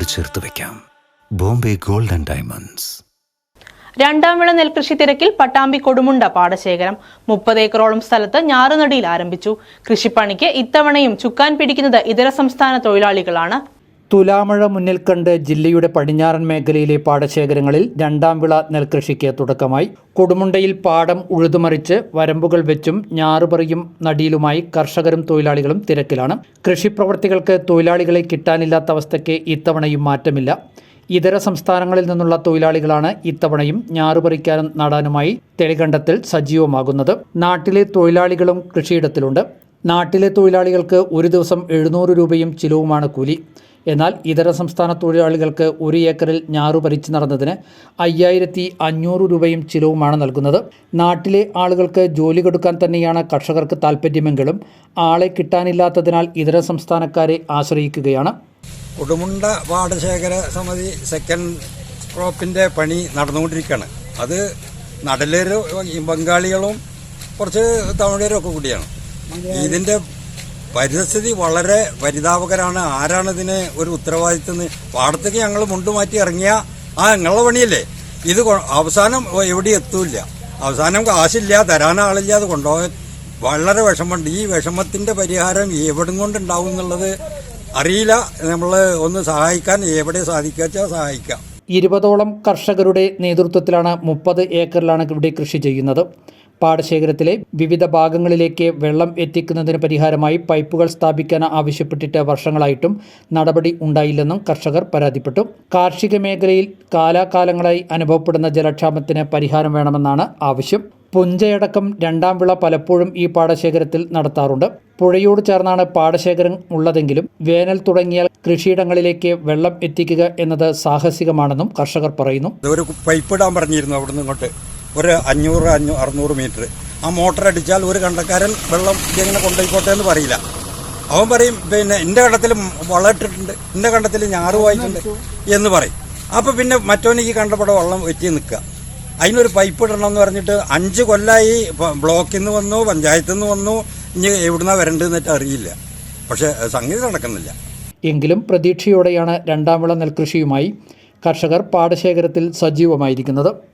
ചേർത്ത് വെക്കാം. Bombay gold and diamonds. രണ്ടാം വിള നെൽകൃഷി തിരക്കിൽ പട്ടാമ്പി കൊടുമുണ്ട പാടശേഖരം. മുപ്പത് ഏക്കറോളം സ്ഥലത്ത് ഞാറുനടിയിൽ ആരംഭിച്ചു. കൃഷിപ്പണിക്ക് ഇത്തവണയും ചുക്കാൻ പിടിക്കുന്നത് ഇതര സംസ്ഥാന തൊഴിലാളികളാണ്. തുലാമഴ മുന്നിൽ കണ്ട് ജില്ലയുടെ പടിഞ്ഞാറൻ മേഖലയിലെ പാടശേഖരങ്ങളിൽ രണ്ടാം വിള നെൽകൃഷിക്ക് തുടക്കമായി. കൊടുമുണ്ടയിൽ പാടം ഉഴുതുമറിച്ച് വരമ്പുകൾ വെച്ചും ഞാറുപറിയും നടിയിലുമായി കർഷകരും തൊഴിലാളികളും തിരക്കിലാണ്. കൃഷിപ്രവർത്തികൾക്ക് തൊഴിലാളികളെ കിട്ടാനില്ലാത്ത അവസ്ഥയ്ക്ക് ഇത്തവണയും മാറ്റമില്ല. ഇതര സംസ്ഥാനങ്ങളിൽ നിന്നുള്ള തൊഴിലാളികളാണ് ഇത്തവണയും ഞാറുപറിക്കാനും നടാനുമായി തെളികണ്ടത്തിൽ സജീവമാകുന്നത്. നാട്ടിലെ തൊഴിലാളികളും കൃഷിയിടത്തിലുണ്ട്. നാട്ടിലെ തൊഴിലാളികൾക്ക് ഒരു ദിവസം എഴുന്നൂറ് രൂപയും ചിലവുമാണ് കൂലി. എന്നാൽ ഇതര സംസ്ഥാന തൊഴിലാളികൾക്ക് ഒരു ഏക്കറിൽ ഞാറു പറിച്ചു നടന്നതിന് അയ്യായിരത്തി അഞ്ഞൂറ് രൂപയും ചിലവുമാണ് നൽകുന്നത്. നാട്ടിലെ ആളുകൾക്ക് ജോലി കൊടുക്കാൻ തന്നെയാണ് കർഷകർക്ക് താൽപ്പര്യമെങ്കിലും ആളെ കിട്ടാനില്ലാത്തതിനാൽ ഇതര സംസ്ഥാനക്കാരെ ആശ്രയിക്കുകയാണ്. കൊടുമുണ്ട പാടശേഖര സമിതി സെക്കൻഡ് ക്രോപ്പിന്റെ പണി നടന്നുകൊണ്ടിരിക്കുകയാണ്. അത് നടലേര് ബംഗാളികളും കുറച്ച് തമിഴരും ഒക്കെ കൂടിയാണ്. ഇതിന്റെ പരിസ്ഥിതി വളരെ പരിതാപകരാണ്. ആരാണ് ഇതിന് ഒരു ഉത്തരവാദിത്വം പാടത്തേക്ക് ഞങ്ങൾ മുണ്ടുമാറ്റി ഇറങ്ങിയ ആ ഞങ്ങളുടെ പണിയല്ലേ? ഇത് അവസാനം എവിടെ എത്തൂല്ല. അവസാനം കാശില്ല തരാൻ അത് കൊണ്ടുപോകാൻ വളരെ വിഷമമുണ്ട്. ഈ വിഷമത്തിന്റെ പരിഹാരം എവിടെ കൊണ്ടുണ്ടാവും എന്നുള്ളത് അറിയില്ല. നമ്മൾ ഒന്ന് സഹായിക്കാൻ എവിടെ സാധിക്കാച്ചാൽ സഹായിക്കാം. ഇരുപതോളം കർഷകരുടെ നേതൃത്വത്തിലാണ് മുപ്പത് ഏക്കറിലാണ് ഇവിടെ കൃഷി ചെയ്യുന്നത്. പാടശേഖരത്തിലെ വിവിധ ഭാഗങ്ങളിലേക്ക് വെള്ളം എത്തിക്കുന്നതിന് പരിഹാരമായി പൈപ്പുകൾ സ്ഥാപിക്കാൻ ആവശ്യപ്പെട്ടിട്ട് വർഷങ്ങളായിട്ടും നടപടി ഉണ്ടായില്ലെന്നും കർഷകർ പരാതിപ്പെട്ടു. കാർഷിക മേഖലയിൽ കാലാകാലങ്ങളായി അനുഭവപ്പെടുന്ന ജലക്ഷാമത്തിന് പരിഹാരം വേണമെന്നാണ് ആവശ്യം. പുഞ്ചയടക്കം രണ്ടാം വിള പലപ്പോഴും ഈ പാടശേഖരത്തിൽ നടത്താറുണ്ട്. പുഴയോട് ചേർന്നാണ് പാടശേഖരം ഉള്ളതെങ്കിലും വേനൽ തുടങ്ങിയാൽ കൃഷിയിടങ്ങളിലേക്ക് വെള്ളം എത്തിക്കുക എന്നത് സാഹസികമാണെന്നും കർഷകർ പറയുന്നു. ഒരു പൈപ്പ് ഇടാൻ പറഞ്ഞിരുന്നു അവിടുന്ന് ഇങ്ങോട്ട്. ഒരു അഞ്ഞൂറ് അഞ്ഞൂ അറുന്നൂറ് മീറ്റർ. ആ മോട്ടർ അടിച്ചാൽ ഒരു കണ്ടക്കാരൻ വെള്ളം ഇങ്ങനെ കൊണ്ടുപോയിക്കോട്ടെ എന്ന് പറയില്ല. അവൻ പറയും പിന്നെ എന്റെ കണ്ടത്തിൽ വളമിട്ടിട്ടുണ്ട്. എന്റെ കണ്ടത്തിൽ ഞാറ് വായിച്ചിട്ടുണ്ട്. എന്ന് പറയും. അപ്പോൾ പിന്നെ മറ്റോനിക്ക് ഈ വെള്ളം വെറ്റി നിൽക്കുക. അതിനൊരു പൈപ്പ് ഇടണം എന്ന് പറഞ്ഞിട്ട് അഞ്ച് കൊല്ലായി പ- ബ്ലോക്കിൽ നിന്ന് വന്നു പഞ്ചായത്തിൽ നിന്ന് വന്നു ഇനി എവിടുന്നാ വരണ്ടെന്നിട്ട് അറിയില്ല. പക്ഷെ സംഗീതം നടക്കുന്നില്ല. എങ്കിലും പ്രതീക്ഷയോടെയാണ് രണ്ടാം വിള നെൽകൃഷിയുമായി കർഷകർ പാടശേഖരത്തിൽ സജീവമായിരിക്കുന്നത്.